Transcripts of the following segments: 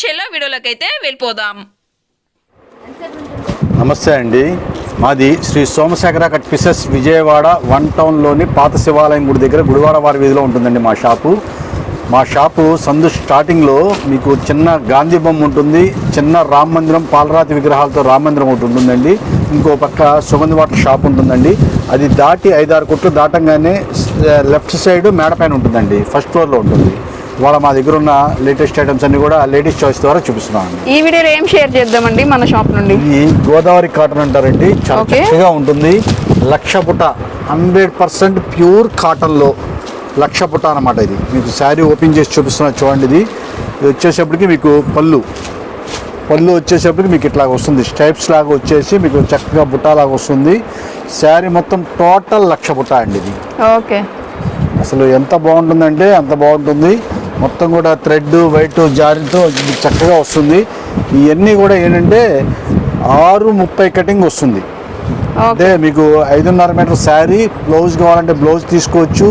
చెల్లో వీడియోలోకి వెళ్ళిపోదాం. నమస్తే అండి. మాది Shri Somasekhara cut pieces Vijayawada one టౌన్లోని పాత శివాలయం గుడి దగ్గర గుడివాడ వారి వీధిలో ఉంటుందండి మా షాపు. మా షాపు సందు స్టార్టింగ్లో మీకు చిన్న గాంధీ బొమ్మ ఉంటుంది చిన్న రామ మందిరం పాలరాతి విగ్రహాలతో రామ మందిరం ఒకటి ఉంటుందండి. ఇంకో పక్క సుగంధ వాటర్ షాప్ ఉంటుందండి. అది దాటి ఐదారు కొట్లు దాటంగానే లెఫ్ట్ సైడ్ మేడపైన ఉంటుందండి ఫస్ట్ ఫ్లోర్లో ఉంటుంది. ఇవాళ మా దగ్గర ఉన్న లేటెస్ట్ ఐటమ్స్ అన్ని కూడా లేడీస్ చాయిస్ ద్వారా చూపిస్తున్నాను. ఈ వీడియోలో ఏం షేర్ చేద్దామండి మన షాప్ నుండి? ఇది గోదావరి కాటన్ అంటారండి చాలా. చక్కగా ఉంటుంది. లక్ష పుట హండ్రెడ్ పర్సెంట్ ప్యూర్ కాటన్లో లక్ష పుట అనమాట ఇది. మీకు శారీ ఓపెన్ చేసి చూపిస్తున్నా చూడండి ఇది. ఇది వచ్చేసేపటికి మీకు పళ్ళు. పళ్ళు వచ్చేసేపటికి మీకు ఇట్లా వస్తుంది. స్టైప్స్ లాగా వచ్చేసి మీకు చక్కగా బుట్ట లాగా వస్తుంది. శారీ మొత్తం టోటల్ లక్ష బుట్ట అండి ఇది. ఓకే అసలు ఎంత బాగుంటుందంటే అంత బాగుంటుంది. మొత్తం కూడా థ్రెడ్ వైట్ జారీతో చక్కగా వస్తుంది. ఇవన్నీ కూడా ఏంటంటే ఆరు ముప్పై కటింగ్ వస్తుంది. అంటే మీకు ఐదున్నర మీటర్ శారీ బ్లౌజ్ కావాలంటే బ్లౌజ్ తీసుకోవచ్చు.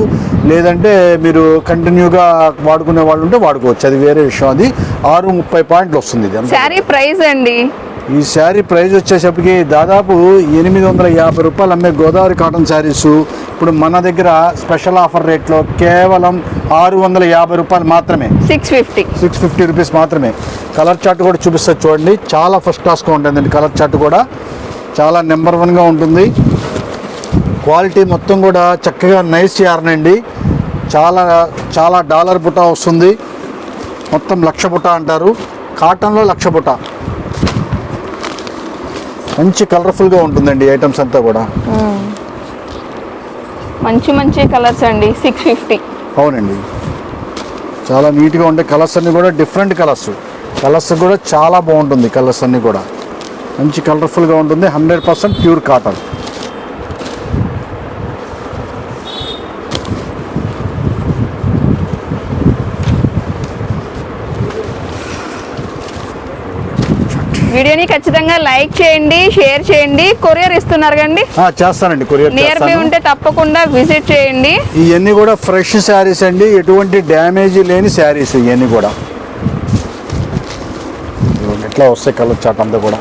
లేదంటే మీరు కంటిన్యూగా వాడుకునే వాళ్ళు ఉంటే వాడుకోవచ్చు. అది వేరే విషయం. అది ఆరు ముప్పై పాయింట్లు వస్తుంది ఇది. శారీ ప్రైస్ అండి? ఈ శారీ ప్రైస్ వచ్చేసప్పటికి దాదాపు ఎనిమిది వందల యాభై రూపాయలు అమ్మే గోదావరి కాటన్ శారీస్. ఇప్పుడు మన దగ్గర స్పెషల్ ఆఫర్ రేట్లో కేవలం ఆరు వందల యాభై రూపాయలు మాత్రమే. Six fifty six fifty rupees మాత్రమే. కలర్ చార్ట్ కూడా చూపిస్తారు చూడండి. చాలా ఫస్ట్ క్లాస్గా ఉంటుందండి కలర్ చార్ట్ కూడా. చాలా నెంబర్ వన్గా ఉంటుంది. క్వాలిటీ మొత్తం కూడా చక్కగా నైస్ యార్నండి చాలా చాలా డాలర్ బుట్ట వస్తుంది. మొత్తం లక్ష బుట్ట అంటారు. కాటన్లో లక్ష బుట్ట మంచి కలర్ఫుల్గా ఉంటుందండి ఐటమ్స్ అంతా కూడా. మంచి మంచి కలర్స్ అండి సిక్స్ ఫిఫ్టీ. అవునండి. చాలా నీట్గా ఉండే కలర్స్ అన్నీ కూడా డిఫరెంట్ కలర్స్. కలర్స్ కూడా చాలా బాగుంటుంది కలర్స్ అన్నీ కూడా. మంచి కలర్ఫుల్గా ఉంటుంది హండ్రెడ్ పర్సెంట్ ప్యూర్ కాటన్. వీడియోని ఖచ్చితంగా లైక్ చేయండి షేర్ చేయండి. కొరియర్ ఇస్తున్నారు కండి చేస్తానండి కొరియర్ నియర్ బై ఉంటే తప్పకుండా విజిట్ చేయండి. ఇవన్నీ కూడా ఫ్రెష్ శారీస్ అండి. ఎటువంటి డ్యామేజ్ లేని శారీస్ ఇవన్నీ కూడా. ఎట్లా వస్తాయి కలర్ చాట్ అంతా కూడా.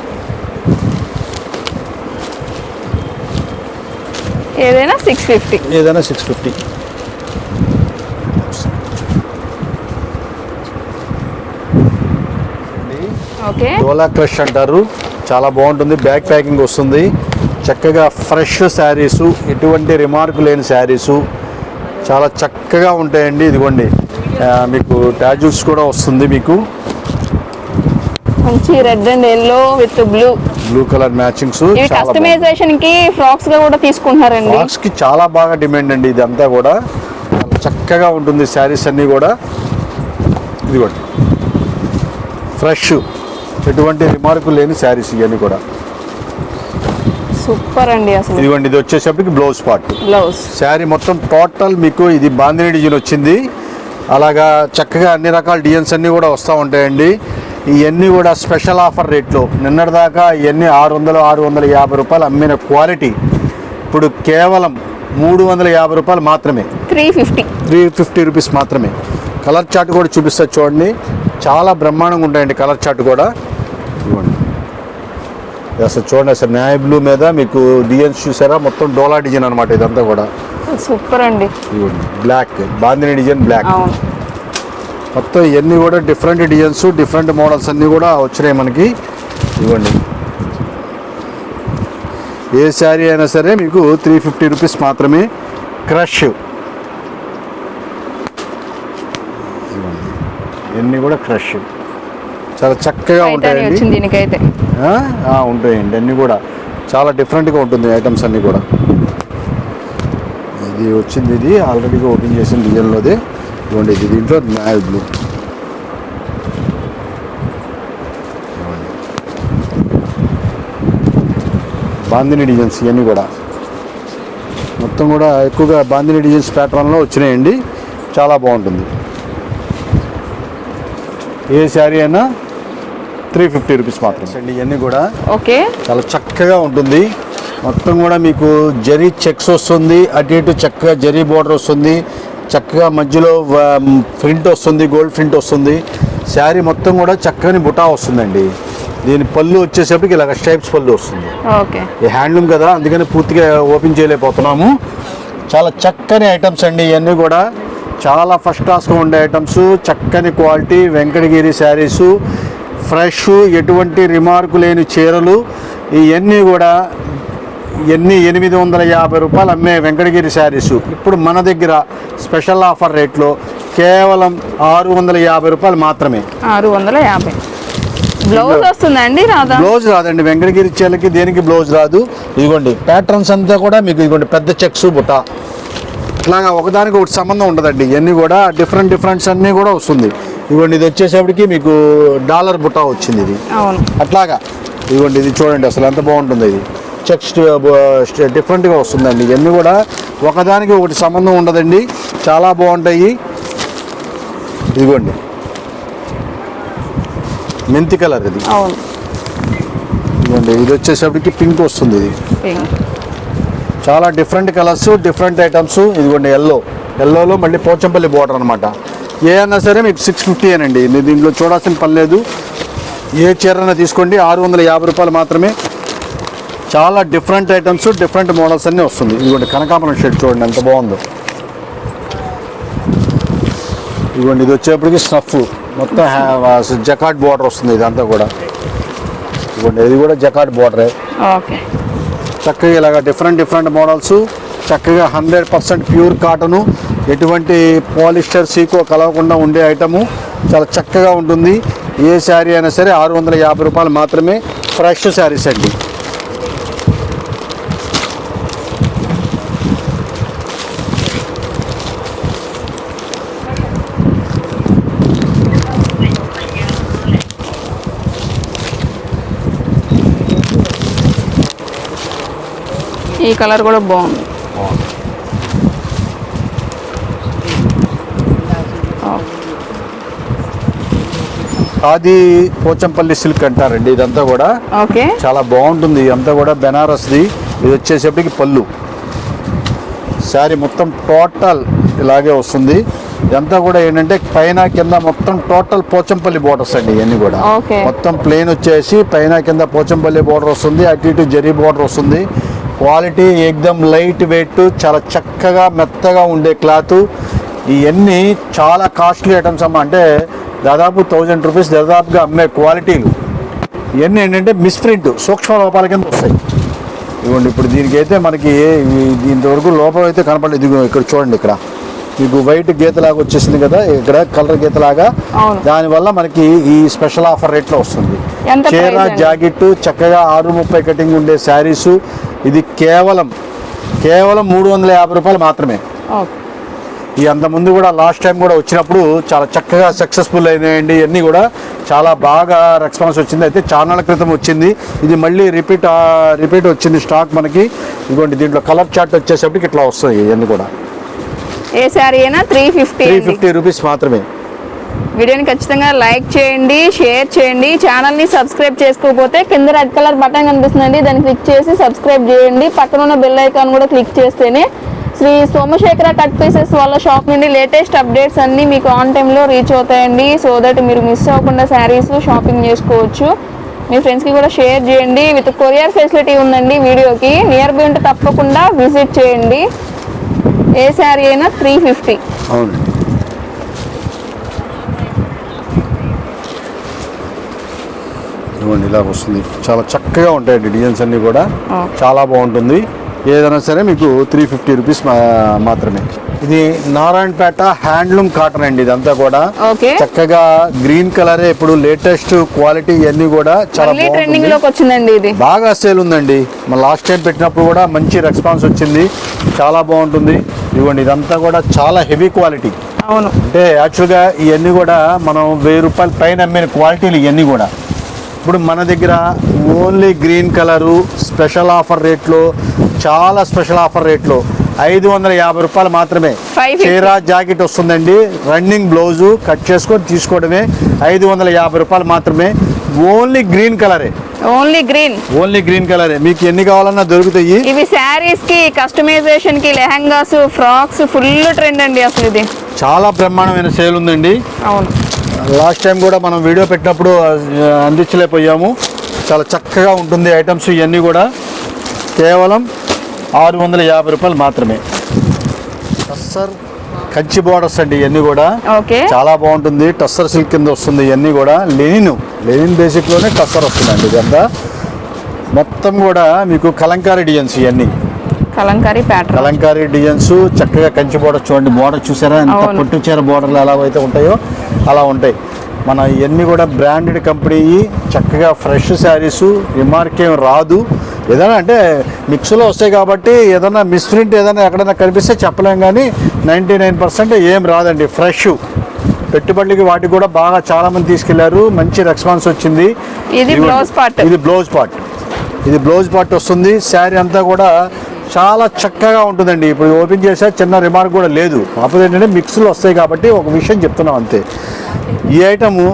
ఏదైనా సిక్స్ ఫిఫ్టీ ఏదైనా సిక్స్ ఫిఫ్టీ ఓకే డోలా క్రష్ అంటారు. చాలా బాగుంటుంది. బ్యాక్ ప్యాకింగ్ వస్తుంది. చక్కగా ఫ్రెష్ శారీసు ఎటువంటి రిమార్క్ లేని శారీసు చాలా చక్కగా ఉంటాయండి. ఇదిగోండి. మీకు టాజూస్ కూడా వస్తుంది మీకు. మంచి red and yellow with blue. Blue colour matchings. కస్టమైజేషన్కి ఫ్రాక్స్గా కూడా తీసుకుంటున్నారండి. బాక్స్కి చాలా బాగా డిమాండ్ అండి ఇదంతా కూడా. చాలా చక్కగా ఉంటుంది శారీస్ అన్నీ కూడా. ఇదిగోండి. ఫ్రెష్. ఎటువంటి రిమార్కు లేని శారీస్ ఇవన్నీ కూడా. సూపర్ అండి అసలు. ఇదిగోండి ఇది వచ్చేసప్పటికి బ్లౌజ్ పార్ట్ బ్లౌజ్ శారీ మొత్తం టోటల్ మీకు ఇది బాందిని డిజైన్ వచ్చింది. అలాగా చక్కగా అన్ని రకాల డిజైన్స్ అన్నీ కూడా వస్తూ ఉంటాయండి. ఇవన్నీ కూడా స్పెషల్ ఆఫర్ రేట్లో నిన్నటిదాకా ఇవన్నీ ఆరు వందలు ఆరు వందల యాభై రూపాయలు అమ్మిన క్వాలిటీ ఇప్పుడు కేవలం మూడు వందల యాభై రూపాయలు మాత్రమే. Three fifty three fifty rupees మాత్రమే. కలర్ చార్ట్ కూడా చూపిస్తారు చూడండి. చాలా బ్రహ్మాండంగా ఉంటాయండి కలర్ చార్ట్ కూడా. ఇవ్వండి అసలు చూడండి అసలు న్యాయ బ్లూ మీద మీకు డిజైన్స్ చూసారా? మొత్తం డోలా డిజైన్ అనమాట ఇదంతా కూడా. సూపర్ అండి. ఇవ్వండి బ్లాక్ బాందిని డిజైన్ బ్లాక్ మొత్తం ఇవన్నీ కూడా డిఫరెంట్ డిజైన్స్ డిఫరెంట్ మోడల్స్ అన్నీ కూడా వచ్చినాయి మనకి. ఇవ్వండి ఏ శారీ అయినా సరే మీకు త్రీ ఫిఫ్టీ రూపీస్ మాత్రమే క్రష్. ఇవ్వండి ఇవన్నీ కూడా క్రష్. చాలా చక్కగా ఉంటాయండి. దీనికైతే. ఉంటాయండి అన్నీ కూడా. చాలా డిఫరెంట్గా ఉంటుంది ఐటమ్స్ అన్నీ కూడా. ఇది వచ్చింది ఇది ఆల్రెడీగా ఓపెన్ చేసిన డిజైన్లోది. ఇవ్వండి ఇది దీంట్లో మ్యాల్ బ్లూ. బాందిని డిజైన్స్ ఇవన్నీ కూడా. మొత్తం కూడా ఎక్కువగా బాందిని డిజైన్స్ ప్యాటర్న్లో వచ్చినాయండి. చాలా బాగుంటుంది. ఏ శారీ అయినా త్రీ ఫిఫ్టీ రూపీస్ మాత్రం అండి ఇవన్నీ కూడా. ఓకే. చాలా చక్కగా ఉంటుంది. మొత్తం కూడా మీకు జరీ చెక్స్ వస్తుంది అటు ఇటు చక్కగా జరీ బోర్డర్ వస్తుంది చక్కగా మధ్యలో ప్రింట్ వస్తుంది గోల్డ్ ప్రింట్ వస్తుంది. శారీ మొత్తం కూడా చక్కని బుటా వస్తుందండి. దీని పళ్ళు వచ్చేసరికి ఇలాగ స్టైప్స్ పళ్ళు వస్తుంది. ఓకే. ఈ హ్యాండ్లూమ్ కదా అందుకని పూర్తిగా ఓపెన్ చేయలేకపోతున్నాము. చాలా చక్కని ఐటమ్స్ అండి ఇవన్నీ కూడా. చాలా ఫస్ట్ క్లాస్గా ఉండే ఐటమ్స్ చక్కని క్వాలిటీ వెంకటగిరి శారీసు. ఫ్రెష్ ఎటువంటి రిమార్కు లేని చీరలు ఇవన్నీ కూడా ఎన్ని ఎనిమిది వందల యాభై రూపాయలు అమ్మే వెంకటగిరి శారీస్. ఇప్పుడు మన దగ్గర స్పెషల్ ఆఫర్ రేట్లో కేవలం ఆరు వందల యాభై రూపాయలు మాత్రమే. ఆరు వందల యాభై. బ్లౌజ్ వస్తుందండి రాదా? బ్లౌజ్ రాదండి వెంకటగిరి చీరలకి దేనికి బ్లౌజ్ రాదు? ఇదిగోండి ప్యాటర్న్స్ అంతా కూడా మీకు ఇదిగోండి పెద్ద చెక్స్ బుట్ట. ఇట్లాగా ఒకదానికి ఒకటి సంబంధం ఉండదండి ఇవన్నీ కూడా డిఫరెంట్ డిఫరెంట్స్ అన్నీ కూడా వస్తుంది. ఇదిగోండి ఇది వచ్చేసప్పటికి మీకు డాలర్ బుట్ట వచ్చింది ఇది. అవును. అట్లాగా ఇదిగోండి ఇది చూడండి అసలు ఎంత బాగుంటుంది ఇది. చెక్స్ డిఫరెంట్గా వస్తుందండి. ఇవన్నీ కూడా ఒకదానికి ఒకటి సంబంధం ఉండదండి. చాలా బాగుంటాయి. ఇదిగోండి. మెంతి కలర్ ఇది. ఇదిగోండి ఇది వచ్చేసప్పటికి పింక్ వస్తుంది ఇది. చాలా డిఫరెంట్ కలర్స్ డిఫరెంట్ ఐటమ్స్. ఇదిగోండి ఎల్లో. ఎల్లోలో మళ్ళీ పోచంపల్లి బోర్డర్ అనమాట ఏ అన్నా సరే మీకు సిక్స్ ఫిఫ్టీ అనండి మీరు దీంట్లో చూడాల్సిన పని లేదు. ఏ చీరన తీసుకోండి. ఆరు వందల యాభై రూపాయలు మాత్రమే. చాలా డిఫరెంట్ ఐటమ్స్ డిఫరెంట్ మోడల్స్ అన్నీ వస్తుంది. ఇదిగోండి కనకాంబరం షర్ట్ చూడండి ఎంత బాగుందో. ఇదిగోండి ఇది వచ్చేప్పటికి స్నఫ్ మొత్తం జకాట్ బోర్డర్ వస్తుంది ఇదంతా కూడా. ఇదిగోండి ఇది కూడా జకాట్ బోర్డరే చక్కగా ఇలాగ డిఫరెంట్ డిఫరెంట్ మోడల్స్ చక్కగా హండ్రెడ్ పర్సెంట్ ప్యూర్ కాటను ఎటువంటి పాలిస్టర్ సీకో కలవకుండా ఉండే ఐటము. చాలా చక్కగా ఉంటుంది. ఏ శారీ అయినా సరే ఆరు వందల యాభై రూపాయలు మాత్రమే ఫ్రెష్ శారీస్ అండి. ఈ కలర్ కూడా బాగుంది. అది పోచంపల్లి సిల్క్ అంటారండి ఇదంతా కూడా. ఓకే. చాలా బాగుంటుంది ఇదంతా కూడా బెనారస్ది. ఇది వచ్చేసేపటికి పళ్ళు. శారీ మొత్తం టోటల్ ఇలాగే వస్తుంది. ఇదంతా కూడా ఏంటంటే పైన కింద మొత్తం టోటల్ పోచంపల్లి బోర్డర్స్ అండి ఇవన్నీ కూడా. మొత్తం ప్లేన్ వచ్చేసి పైన కింద పోచంపల్లి బోర్డర్ వస్తుంది అటు ఇటు జరీ బోర్డర్ వస్తుంది. క్వాలిటీ ఎక్దమ్ లైట్ వెయిట్ చాలా చక్కగా మెత్తగా ఉండే క్లాత్ ఇవన్నీ చాలా కాస్ట్లీ ఐటమ్స్ అమ్మ. అంటే దాదాపు థౌజండ్ రూపీస్ దాదాపుగా అమ్మే క్వాలిటీలు. ఇవన్నీ ఏంటంటే మిస్ప్రింట్ సూక్ష్మ లోపాల కింద వస్తాయి. ఇదిగోండి ఇప్పుడు దీనికైతే మనకి ఇంతవరకు లోపం అయితే కనపడలేదు. ఇదిగో ఇక్కడ చూడండి ఇక్కడ. మీకు వైట్ గీతలాగా వచ్చేసింది కదా ఇక్కడ కలర్ గీతలాగా. దానివల్ల మనకి ఈ స్పెషల్ ఆఫర్ రేట్లో వస్తుంది. చీర? జాకెట్ చక్కగా ఆరు ముప్పై కటింగ్ ఉండే శారీసు. ఇది కేవలం కేవలం మూడు వందల యాభై రూపాయలు మాత్రమే. ఈ అంతకుముందు కూడా లాస్ట్ టైం కూడా వచ్చినప్పుడు చాలా చక్కగా సక్సెస్ఫుల్ అయినాయండి. ఇవన్నీ కూడా చాలా బాగా రెస్పాన్స్ వచ్చింది. అయితే చానాల క్రితం వచ్చింది. ఇది మళ్ళీ రిపీట్ రిపీట్ వచ్చింది స్టాక్ మనకి. ఇదిగోండి దీంట్లో కలర్ చార్ట్ వచ్చేసప్పటికి ఇట్లా వస్తాయి ఇవన్నీ కూడా. ఏ శారీ అయినా three fifty three fifty rupees మాత్రమే. వీడియోని ఖచ్చితంగా లైక్ చేయండి షేర్ చేయండి. ఛానల్ని సబ్స్క్రైబ్ చేసుకోకపోతే కింద రెడ్ కలర్ బటన్ కనిపిస్తుందండి. దాన్ని క్లిక్ చేసి సబ్స్క్రైబ్ చేయండి. పక్కన ఉన్న బెల్ ఐకాన్ కూడా క్లిక్ చేస్తేనే శ్రీ సోమశేఖర కట్ పీసెస్ వాళ్ళ షాప్ నుండి లేటెస్ట్ అప్డేట్స్ అన్నీ మీకు ఆన్ టైంలో రీచ్ అవుతాయండి. సో దట్ మీరు మిస్ అవ్వకుండా శారీస్ షాపింగ్ చేసుకోవచ్చు. మీ ఫ్రెండ్స్కి కూడా షేర్ చేయండి. విత్ కొరియర్ ఫెసిలిటీ ఉందండి వీడియోకి. నియర్ బై ఉంటే తప్పకుండా విజిట్ చేయండి. ఏ శారీ అయినా త్రీ ఫిఫ్టీ ఇలా వస్తుంది. చాలా చక్కగా ఉంటాయండి డిజైన్స్ అన్నీ కూడా. చాలా బాగుంటుంది. ఏదైనా సరే మీకు త్రీ ఫిఫ్టీ రూపీస్ మాత్రమే. ఇది నారాయణపేట హ్యాండ్లూమ్ కాటన్ అండి ఇదంతా కూడా. చక్కగా గ్రీన్ కలరే ఇప్పుడు లేటెస్ట్ క్వాలిటీ ఇవన్నీ కూడా చాలా మళ్ళీ ట్రెండింగ్ బాగుంటుంది లోకి వచ్చిందండి ఇది. బాగా సేల్ ఉందండి. మన లాస్ట్ టైం పెట్టినప్పుడు కూడా మంచి రెస్పాన్స్ వచ్చింది. చాలా బాగుంటుంది. ఇదిగోండి ఇదంతా కూడా చాలా హెవీ క్వాలిటీ అవును. అంటే యాక్చువల్గా ఇవన్నీ కూడా మనం వెయ్యి రూపాయల పైన అమ్మిన క్వాలిటీలు ఇవన్నీ కూడా. ఇప్పుడు మన దగ్గర only green colour special offer రేట్లో చాలా స్పెషల్ ఆఫర్ రేట్లో ఐదు వందల యాభై రూపాయలు మాత్రమే. 550. చీర జాకెట్ వస్తుందండి. రన్నింగ్ బ్లౌజు కట్ చేసుకొని తీసుకోవడమే ఐదు వందల యాభై రూపాయలు మాత్రమే. ఓన్లీ గ్రీన్ కలరే. Only green. ఓన్లీ గ్రీన్ కలరే. మీకు ఎన్ని కావాలన్నా దొరుకుతాయి. ఇవి శారీస్కి కస్టమైజేషన్కి లెహంగాస్ ఫ్రాక్స్ ఫుల్ ట్రెండ్ అండి అసలు ఇది. చాలా బ్రహ్మాండమైన సేల్ ఉందండి. అవును. లాస్ట్ టైం కూడా మనం వీడియో పెట్టినప్పుడు అందించలేకపోయాము. చాలా చక్కగా ఉంటుంది ఐటమ్స్ ఇవన్నీ కూడా. కేవలం ఆరు వందల యాభై రూపాయలు మాత్రమే. టస్సర్ కంచి బోర్డర్స్ అండి ఇవన్నీ కూడా. చాలా బాగుంటుంది. టస్సర్ సిల్క్ కింద వస్తుంది ఇవన్నీ కూడా. లెనిన్ లెనిన్ బేసిక్లోనే టస్సర్ వస్తుందండి ఇదంతా. మొత్తం కూడా మీకు కలంకారీ డిజైన్స్ ఇవన్నీ. కలంకారీ ప్యాటర్న్ కలంకారీ డిజైన్స్ చక్కగా కంచి బోర్డర్ చూడండి. బోర్డర్ చూసారా? ఎంత. పొట్టు చీర బోర్డర్లు ఎలా అయితే ఉంటాయో అలా ఉంటాయి. మన ఇవన్నీ కూడా బ్రాండెడ్ కంపెనీ చక్కగా ఫ్రెష్ శారీస్ రిమార్క్ రాదు. ఏదైనా అంటే మిక్స్లో వస్తాయి కాబట్టి ఏదైనా మిస్ప్రింట్ ఏదైనా ఎక్కడైనా కనిపిస్తే చెప్పలేం కానీ నైంటీ నైన్ పర్సెంట్ ఏం రాదండి. ఫ్రెష్ పెట్టుబడులకి వాటికి కూడా బాగా చాలా మంది తీసుకెళ్ళారు. మంచి రెస్పాన్స్ వచ్చింది. ఇది. Blouse part. ఇది బ్లౌజ్ పార్ట్ ఇది బ్లౌజ్ పార్ట్ వస్తుంది. శారీ అంతా కూడా చాలా చక్కగా ఉంటుందండి. ఇప్పుడు ఓపెన్ చేసా చిన్న రిమార్క్ కూడా లేదు. కాకపోతే ఏంటంటే మిక్స్లు వస్తాయి కాబట్టి ఒక విషయం చెప్తున్నాం అంతే. ఈ ఐటము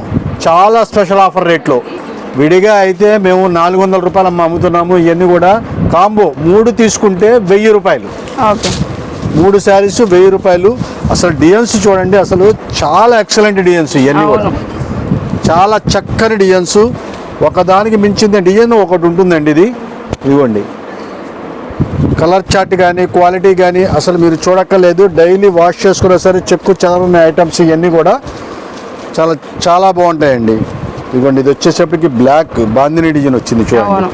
చాలా స్పెషల్ ఆఫర్ రేట్లో విడిగా అయితే మేము నాలుగు వందల రూపాయలు అమ్మ అమ్ముతున్నాము. ఇవన్నీ కూడా కాంబో మూడు తీసుకుంటే వెయ్యి రూపాయలు. ఓకే. మూడు శారీస్ వెయ్యి రూపాయలు. అసలు డిజైన్స్ చూడండి అసలు చాలా ఎక్సలెంట్ డిజైన్స్ ఇవన్నీ కూడా. చాలా చక్కని డిజైన్స్ ఒకదానికి మించింది డిజైన్ ఒకటి ఉంటుందండి ఇది. ఇదిగోండి. కలర్ చార్ట్ కానీ క్వాలిటీ కానీ అసలు మీరు చూడక్కర్లేదు. డైలీ వాష్ చేసుకున్నా సరే చెక్కు చెదరని ఐటమ్స్ ఇవన్నీ కూడా చాలా చాలా బాగుంటాయండి. ఇదిగోండి ఇది వచ్చేసప్పటికి బ్లాక్ బాందిని డిజైన్ వచ్చింది చూడండి.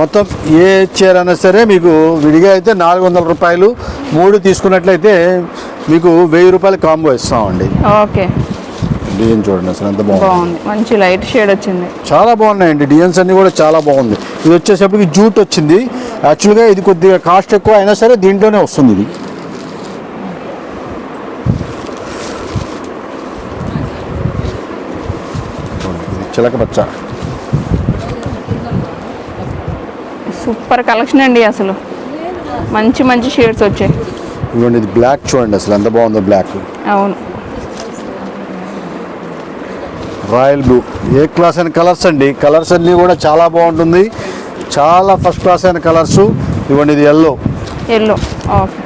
మొత్తం ఏ చీర అయినా సరే మీకు విడిగా అయితే నాలుగు వందల రూపాయలు మూడు తీసుకున్నట్లయితే మీకు వెయ్యి రూపాయలు కాంబో ఇస్తామండి. ఓకే. డిజైన్ చూడండి అసలు ఎంత బాగుంది. మంచి లైట్ షేడ్ వచ్చింది. చాలా బాగున్నాయండి. డిజైన్స్ అన్ని కూడా చాలా బాగుంది. ఇది వచ్చేసప్పటికి జూట్ వచ్చింది. యాక్చువల్గా ఇది కొద్దిగా కాస్ట్ ఎక్కువ అయినా సరే దీంట్లోనే వస్తుంది ఇది. ఇది చిలక పచ్చ. సూపర్ కలెక్షన్ అండి అసలు. మంచి మంచి షేడ్స్ వచ్చాయి. ఇదిగోండి ఇది బ్లాక్ చూడండి అసలు ఎంత బాగుందో బ్లాక్ అవును. Royal blue. ఏ క్లాస్ అయిన కలర్స్ అండి. కలర్స్ అన్నీ కూడా చాలా బాగుంటుంది. చాలా ఫస్ట్ క్లాస్ అయిన కలర్స్. ఇవ్వండి ఇది ఎల్లో ఎల్లో ఓకే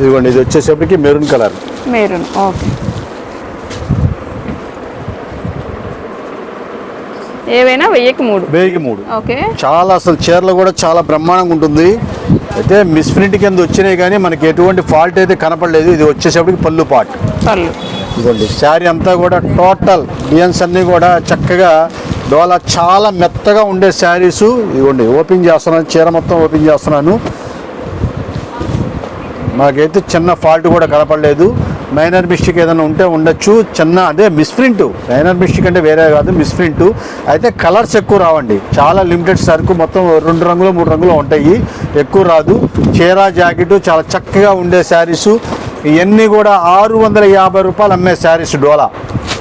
ఇదిగోండి ఇది వచ్చేసప్పటికి మెరూన్ కలర్. మెరూన్. ఓకే ఏవైనా వెయ్యికి మూడు. వేయికి మూడు. ఓకే. చాలా అసలు చీరలు కూడా చాలా బ్రహ్మాండంగా ఉంటుంది. అయితే మిస్ప్రింట్ కింద వచ్చినాయి కానీ మనకి ఎటువంటి ఫాల్ట్ అయితే కనపడలేదు. ఇది వచ్చేసప్పటికి పళ్ళు పాట్. పళ్ళు. ఇదిగోండి శారీ అంతా కూడా టోటల్ డిజైన్స్ అన్నీ కూడా చక్కగా డోలా చాలా మెత్తగా ఉండే శారీస్. ఇదిగోండి ఓపెన్ చేస్తున్నాను చీర మొత్తం ఓపెన్ చేస్తున్నాను. నాకైతే చిన్న ఫాల్ట్ కూడా కనపడలేదు. మైనర్ మిస్టేక్ ఏదైనా ఉంటే ఉండొచ్చు. చిన్న అదే మిస్ప్రింట్ మైనర్ మిస్టేక్ అంటే వేరే కాదు మిస్ప్రింట్ అయితే కలర్స్ ఎక్కువ రావండి. చాలా లిమిటెడ్ సరుకు మొత్తం రెండు రంగులు మూడు రంగులు ఉంటాయి. ఎక్కువ రాదు. చీర జాకెట్ చాలా చక్కగా ఉండే శారీస్. ఇవన్నీ కూడా ఆరు వందల యాభై రూపాయలు అమ్మే శారీస్ డోలా.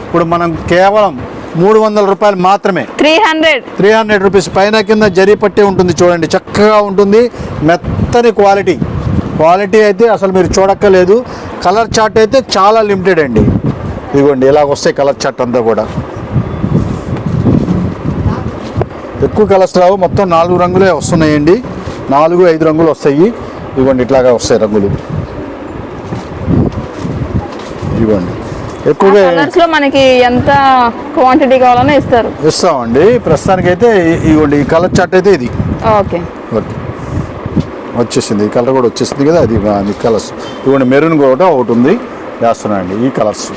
ఇప్పుడు మనం కేవలం మూడు వందల రూపాయలు మాత్రమే. Three hundred three hundred rupees పైన కింద జరీ పట్టే ఉంటుంది చూడండి. చక్కగా ఉంటుంది. మెత్తని క్వాలిటీ క్వాలిటీ అయితే అసలు మీరు చూడక్కర్లేదు. కలర్ చార్ట్ అయితే చాలా లిమిటెడ్ అండి. ఇదిగోండి ఇలాగ వస్తాయి కలర్ చార్ట్ అంతా కూడా. ఎక్కువ కలర్స్ రావు మొత్తం నాలుగు రంగులే వస్తున్నాయండి. నాలుగు ఐదు రంగులు వస్తాయి. ఇదిగోండి ఇట్లాగా వస్తాయి రంగులు. ఇదిగోండి ఎక్కువగా మనకి ఎంత క్వాంటిటీ కావాలన్నా ఇస్తారు. ఇస్తామండి. ప్రస్తుతానికైతే ఇదిగోండి ఈ కలర్ చార్ట్ అయితే ఇది. ఓకే. ఓకే. వచ్చేసింది. ఈ కలర్ కూడా వచ్చేసింది కదా అది కలర్స్. ఇవ్వండి మెరూన్ కూడా ఒకటి ఉంది. వేస్తున్నాను అండి ఈ కలర్స్.